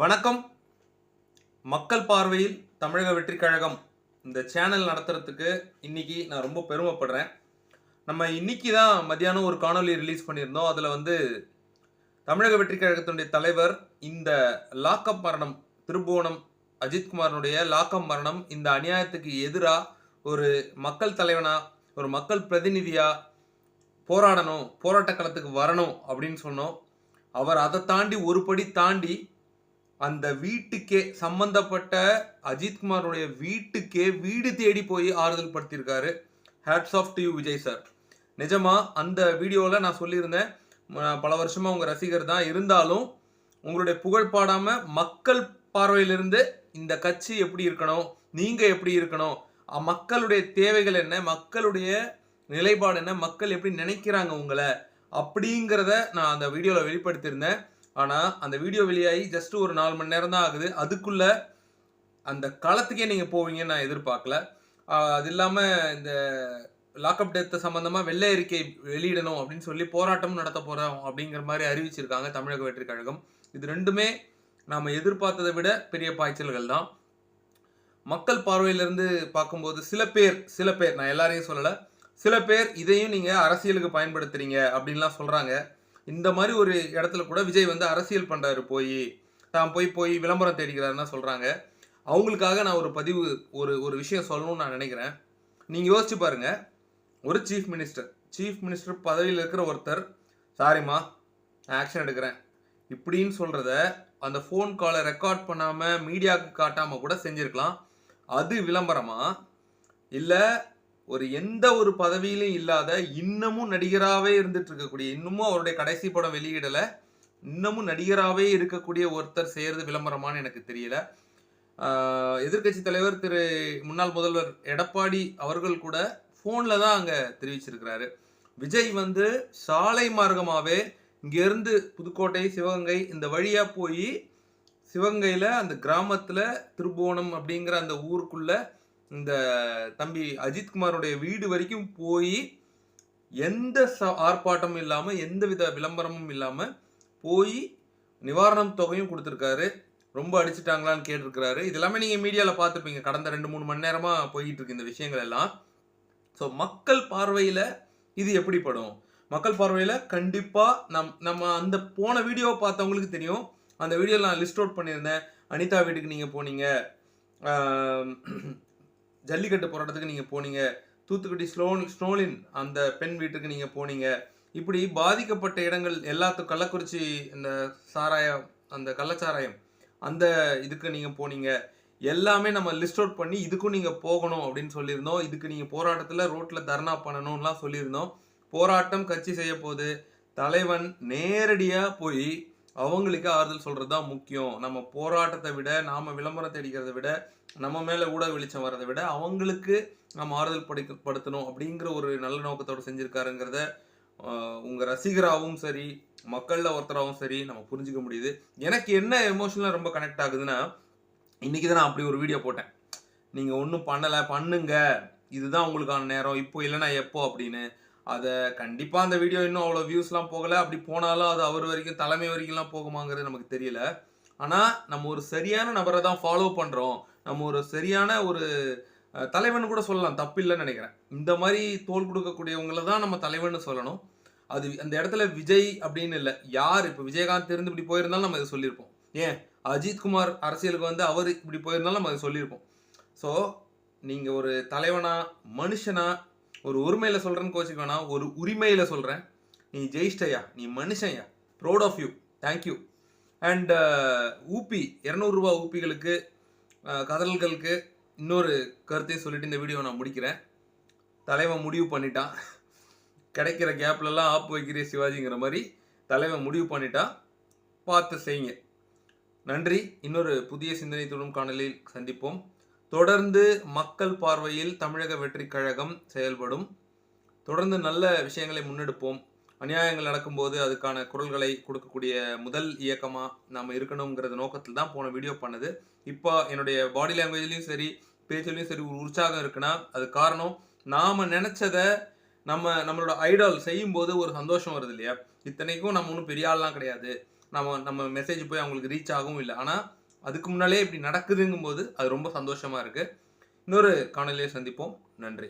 வணக்கம். மக்கள் பார்வையில் தமிழக வெற்றிக் கழகம் இந்த சேனல் நடத்துறதுக்கு இன்னைக்கு நான் ரொம்ப பெருமைப்படுறேன். நம்ம இன்னைக்கு தான் மத்தியானம் ஒரு காணொலி ரிலீஸ் பண்ணியிருந்தோம். அதில் வந்து தமிழக வெற்றிக் கழகத்தினுடைய தலைவர் இந்த லாக்அப் மரணம் திருபுவனம் அஜித்குமாரனுடைய லாக்அப் மரணம் இந்த அநியாயத்துக்கு எதிராக ஒரு மக்கள் தலைவனா ஒரு மக்கள் பிரதிநிதியா போராடணும் போராட்ட களத்துக்கு வரணும் அப்படின்னு சொன்னோம். அவர் அதை தாண்டி ஒரு படி தாண்டி அந்த வீட்டுக்கே சம்பந்தப்பட்ட அஜித்குமாருடைய வீட்டுக்கே வீடு தேடி போய் ஆறுதல் படுத்தியிருக்காரு hats off to you Vijay sir நிஜமா அந்த வீடியோவில் நான் சொல்லியிருந்தேன் பல வருஷமாக உங்கள் ரசிகர் தான். இருந்தாலும் உங்களுடைய புகழ் பாடாமல் மக்கள் பார்வையிலிருந்து இந்த கட்சி எப்படி இருக்கணும் நீங்கள் எப்படி இருக்கணும் மக்களுடைய தேவைகள் என்ன மக்களுடைய நிலைப்பாடு என்ன மக்கள் எப்படி நினைக்கிறாங்க உங்களை அப்படிங்கிறத நான் அந்த வீடியோவில் வெளிப்படுத்தியிருந்தேன். ஆனால் அந்த வீடியோ வெளியாகி ஜஸ்ட் ஒரு நாலு மணி நேரம் தான் ஆகுது. அதுக்குள்ள அந்த களத்துக்கே நீங்கள் போவீங்கன்னு நான் எதிர்பார்க்கல. அது இல்லாமல் இந்த லாக்அப் டெத்தை சம்மந்தமாக வெள்ளை அறிக்கை வெளியிடணும் அப்படின்னு சொல்லி போராட்டமும் நடத்த போகிறோம் அப்படிங்கிற மாதிரி அறிவிச்சிருக்காங்க தமிழக வெற்றிக் கழகம். இது ரெண்டுமே நாம் எதிர்பார்த்ததை விட பெரிய பாய்ச்சல்கள் தான். மக்கள் பார்வையிலிருந்து பார்க்கும்போது சில பேர் சில பேர் நான் எல்லாரையும் சொல்லலை சில பேர் இதையும் நீங்கள் அரசியலுக்கு பயன்படுத்துறீங்க அப்படின்லாம் சொல்கிறாங்க இந்த மாதிரி ஒரு இடத்துல கூட விஜய் வந்து அரசியல் பண்ணுறாரு போய். தான் போய் போய் விளம்பரம் தேடிக்கிறாருன்னா சொல்கிறாங்க அவங்களுக்காக நான் ஒரு பதிவு ஒரு ஒரு விஷயம் சொல்லணும்னு நான் நினைக்கிறேன். நீங்கள் யோசிச்சு பாருங்க. ஒரு சீஃப் மினிஸ்டர் சீஃப் மினிஸ்டர் பதவியில் இருக்கிற ஒருத்தர் சாரிம்மா நான் ஆக்ஷன் எடுக்கிறேன். இப்படின்னு சொல்கிறத அந்த ஃபோன் காலை ரெக்கார்ட் பண்ணாமல் மீடியாவுக்கு காட்டாமல் கூட செஞ்சுருக்கலாம். அது விளம்பரமா? இல்லை ஒரு எந்த ஒரு பதவியிலும் இல்லாத இன்னமும் நடிகராகவே இருந்துட்டு இருக்கக்கூடிய இன்னமும் அவருடைய கடைசி படம் வெளியிடலை இன்னமும் நடிகராகவே இருக்கக்கூடிய ஒருத்தர் செய்கிறது விளம்பரமான்னு எனக்கு தெரியல. எதிர்கட்சி தலைவர் திரு முன்னாள் முதல்வர் எடப்பாடி அவர்கள் கூட ஃபோனில் தான் அங்கே தெரிவிச்சிருக்கிறாரு. விஜய் வந்து சாலை மார்க்கமாகவே இங்கேருந்து புதுக்கோட்டை சிவகங்கை இந்த வழியாக போய் சிவகங்கையில் அந்த கிராமத்தில் திருபுவனம் அப்படிங்கிற அந்த ஊருக்குள்ளே இந்த தம்பி அஜித்குமாருடைய வீடு வரைக்கும் போய் எந்த ச ஆர்ப்பாட்டமும் இல்லாமல் எந்த வித விளம்பரமும் இல்லாமல் போய் நிவாரணம் தொகையும் கொடுத்துருக்காரு. ரொம்ப அடிச்சிட்டாங்களான்னு கேட்டிருக்கிறாரு. இது எல்லாமே நீங்கள் மீடியாவில் பார்த்துருப்பீங்க கடந்த ரெண்டு மூணு மணி நேரமாக போயிட்டு இருக்கு இந்த விஷயங்கள் எல்லாம். ஸோ மக்கள் பார்வையில் இது எப்படி படும்? மக்கள் பார்வையில் கண்டிப்பாக நம் நம்ம அந்த போன வீடியோவை பார்த்தவங்களுக்கு தெரியும். அந்த வீடியோவில் நான் லிஸ்ட் அவுட் பண்ணியிருந்தேன். அனிதா வீட்டுக்கு நீங்கள் போனீங்க. ஜல்லிக்கட்டு போராட்டத்துக்கு நீங்கள் போனீங்க. தூத்துக்குடி ஸ்லோன் ஸ்னோலின் அந்த பெண் வீட்டுக்கு நீங்கள் போனீங்க. இப்படி பாதிக்கப்பட்ட இடங்கள் எல்லாத்துக்கும் கள்ளக்குறிச்சி இந்த சாராயம் அந்த கள்ளச்சாராயம் அந்த இதுக்கு நீங்கள் போனீங்க. எல்லாமே நம்ம லிஸ்ட் அவுட் பண்ணி இதுக்கும் நீங்கள் போகணும் அப்படின்னு சொல்லியிருந்தோம். இதுக்கு நீங்கள் போராட்டத்தில் ரோட்டில் தர்ணா பண்ணணும்லாம் சொல்லியிருந்தோம். போராட்டம் கட்சி செய்ய போது தலைவன் நேரடியாக போய் அவங்களுக்கு ஆறுதல் சொல்கிறது தான் முக்கியம். நம்ம போராட்டத்தை விட நாம் விளம்பரம் தேடிக்கிறதை விட நம்ம மேலே ஊடக வெளிச்சம் வரதை விட அவங்களுக்கு நம்ம ஆறுதல் படி படுத்தணும் அப்படிங்கிற ஒரு நல்ல நோக்கத்தோடு செஞ்சுருக்காருங்கிறத உங்கள் ரசிகராகவும் சரி மக்களில் ஒருத்தராகவும் சரி நம்ம புரிஞ்சுக்க முடியுது. எனக்கு என்ன எமோஷனலாக ரொம்ப கனெக்ட் ஆகுதுன்னா இன்றைக்கி தான் நான் அப்படி ஒரு வீடியோ போட்டேன். நீங்கள் ஒன்றும் பண்ணலை பண்ணுங்க. இதுதான் உங்களுக்கான நேரம். இப்போ இல்லைன்னா எப்போ அப்படின்னு. அதை கண்டிப்பாக அந்த வீடியோ இன்னும் அவ்வளோ வியூஸ்லாம் போகலை. அப்படி போனாலும் அது அவர் வரைக்கும் தலைமை வரைக்கும்லாம் போகுமாங்கிறது நமக்கு தெரியல. ஆனால் நம்ம ஒரு சரியான நபரை தான் ஃபாலோ பண்ணுறோம் நம்ம ஒரு சரியான ஒரு தலைவன் கூட சொல்லலாம். தப்பில்லைன்னு நினைக்கிறேன். இந்த மாதிரி தோல் கொடுக்கக்கூடியவங்கள தான் நம்ம தலைவன் சொல்லணும். அது அந்த இடத்துல விஜய் அப்படின்னு இல்லை. யார்? இப்போ விஜயகாந்த் இருந்து இப்படி போயிருந்தாலும் நம்ம இதை சொல்லியிருப்போம். ஏன்? அஜித்குமார் அரசியலுக்கு வந்து அவர் இப்படி போயிருந்தாலும் நம்ம அதை சொல்லியிருப்போம். ஸோ நீங்கள் ஒரு தலைவனா மனுஷனா ஒரு உரிமையில் சொல்கிறேன்னு கோச்சிக்க வேணாம். ஒரு உரிமையில் சொல்கிறேன் நீ ஜெயிஷ்டையா நீ மனுஷன்யா? Proud of you thank you and UP இரநூறுபா ஊப்பிகளுக்கு கதல்களுக்கு இன்னொரு கருத்தையும் சொல்லிட்டு இந்த வீடியோ நான் முடிக்கிறேன். தலைவன் முடிவு பண்ணிட்டான். கிடைக்கிற கேப்லலாம் ஆப் வைக்கிறே சிவாஜிங்கிற மாதிரி தலைவன் முடிவு பண்ணிட்டான் பார்த்து செய்யுங்க. நன்றி. இன்னொரு புதிய சிந்தனை தொடும் காணலில் சந்திப்போம். தொடர்ந்து மக்கள் பார்வையில் தமிழக வெற்றி கழகம் செயல்படும். தொடர்ந்து நல்ல விஷயங்களை முன்னெடுப்போம். அநியாயங்கள் நடக்கும்போது அதுக்கான குரல்களை கொடுக்கக்கூடிய முதல் இயக்கமாக நாம் இருக்கணுங்கிறது நோக்கத்தில் தான் போன வீடியோ பண்ணது. இப்போ என்னுடைய பாடி லாங்குவேஜ்லேயும் சரி பேச்சுலேயும் சரி ஒரு உற்சாகம் இருக்குன்னா அது காரணம் நாம் நினச்சதை நம்ம நம்மளோட ஐடால் செய்யும்போது ஒரு சந்தோஷம் வருது இல்லையா? இத்தனைக்கும் நம்ம ஒன்றும் பெரிய ஆள்லாம் கிடையாது. நம்ம நம்ம மெசேஜ் போய் அவங்களுக்கு ரீச் ஆகவும் இல்லை. ஆனால் அதுக்கு முன்னாலே இப்படி நடக்குதுங்கும்போது அது ரொம்ப சந்தோஷமாக இருக்குது இன்னொரு காணொலியை சந்திப்போம். நன்றி.